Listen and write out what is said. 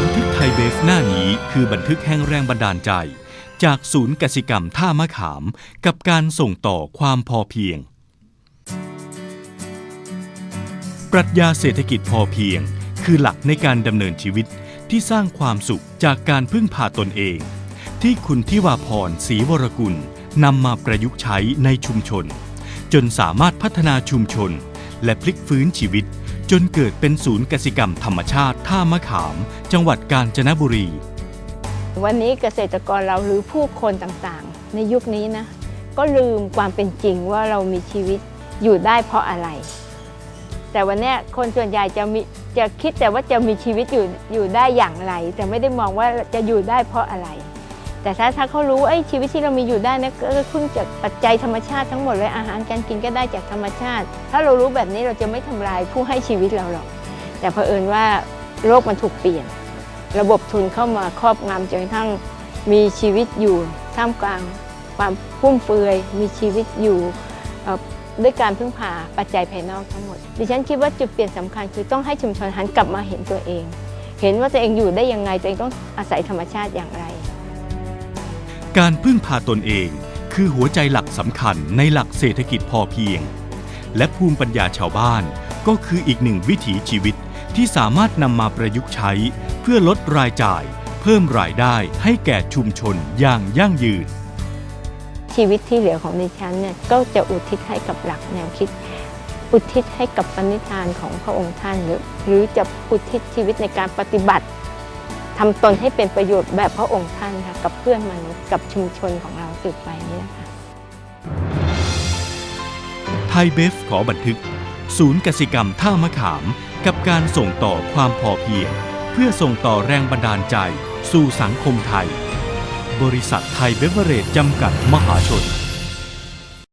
บันทึกไทยเบฟหน้านี้คือบันทึกแห่งแรงบันดาลใจ จากศูนย์กสิกรรมท่ามะขาม กับการส่งต่อความพอเพียง ปรัชญาเศรษฐกิจพอเพียง คือหลักในการดำเนินชีวิตที่สร้างความสุขจากการพึ่งพาตนเอง ที่คุณทิวาพรศรีวรกุลนำมาประยุกต์ใช้ในชุมชน จนสามารถพัฒนาชุมชน และพลิกฟื้นชีวิต จนเกิดเป็นศูนย์กสิกรรมธรรมชาติท่ามะขาม จังหวัดกาญจนบุรี วันนี้เกษตรกรเราหรือผู้คนต่างๆ ในยุคนี้นะ ก็ลืมความเป็นจริงว่าเรามีชีวิตอยู่ได้เพราะอะไร แต่วันนี้คนส่วนใหญ่จะมีจะคิดแต่ว่าจะมีชีวิตอยู่อยู่ได้อย่างไร แต่ไม่ได้มองว่าจะอยู่ได้เพราะอะไร แต่ถ้าถ้าเขารู้ไอ้ชีวิตที่เรามีอยู่ได้นะก็ขึ้นจากปัจจัยธรรมชาติทั้งหมดเลยอาหารการกินก็ได้จากธรรมชาติ ถ้าเรารู้แบบนี้เราจะไม่ทำลายผู้ให้ชีวิตเราหรอก แต่เผอิญว่าโลกมันถูกเปลี่ยน ระบบทุนเข้ามาครอบงำจนกระทั่งมีชีวิตอยู่ท่ามกลาง ความฟุ่มเฟือยมีชีวิตอยู่ด้วยการพึ่งพาปัจจัยภายนอกทั้งหมด ดิฉันคิดว่าจุดเปลี่ยนสำคัญคือต้องให้ชุมชนหันกลับมาเห็นตัวเอง เห็นว่าตัวเองอยู่ได้ยังไงตัวเองต้องอาศัยธรรมชาติอย่างไร การพึ่งพาตนเองคือหัวใจหลักสำคัญในหลักเศรษฐกิจพอเพียง และภูมิปัญญาชาวบ้านก็คืออีกหนึ่งวิถีชีวิตที่สามารถนำมาประยุกต์ใช้ เพื่อลดรายจ่าย เพิ่มรายได้ให้แก่ชุมชนอย่างยั่งยืน ชีวิตที่เหลือของดิฉันเนี่ยก็จะอุทิศให้กับหลักแนวคิด อุทิศให้กับปณิธานของพระองค์ท่านหรือหรือจะอุทิศชีวิตในการปฏิบัติ ทำตนให้เป็นประโยชน์แบบพระองค์ท่านค่ะกับเพื่อนมนุษย์กับชุมชนของเราสืบไปนี้นะคะไทยเบฟขอบันทึก ศูนย์กสิกรรมท่ามะขาม กับการส่งต่อความพอเพียง เพื่อส่งต่อแรงบันดาลใจ สู่สังคมไทย บริษัทไทยเบเวอเรจจำกัดมหาชน